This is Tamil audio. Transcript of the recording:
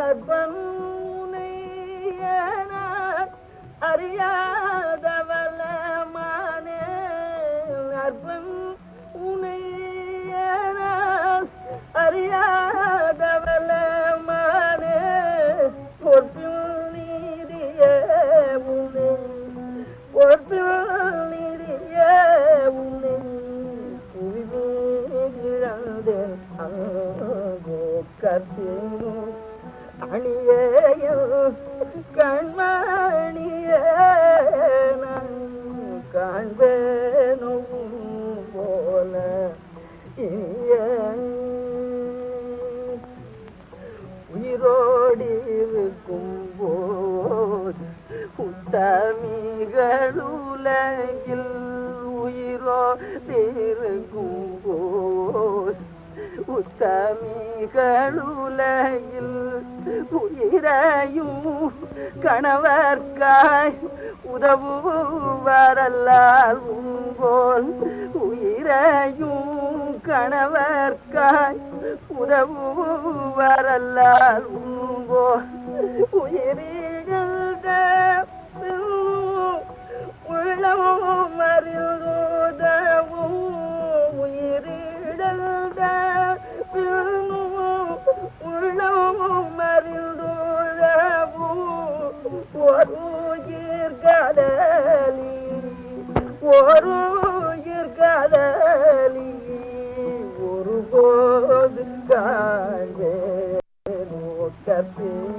அற்பனை அறியாதவள மானே அற்பன் உனை அறியாதவள மானே பொற்பில் நீதிய உனை பொற்பில் நீதிய உனை புவிமீதிழந்தே அங்கோ கத்தினும் அணியேயும் கண்மணிய காண்பேனும் போல இனிய உயிரோடி இருக்கும் போது உத்தமிகளுலகில் உயிரோடி உத்தமிகளுலகில் உயிரையும் கணவர்காய் உதவுவரல்லால் உங்கோல் உயிரையும் கணவர்காய் உதவுவரல்லால் உங்கோல் உயிரிழந்த وروجر قالالي وروجر قالالي ورقود قالالي وكبير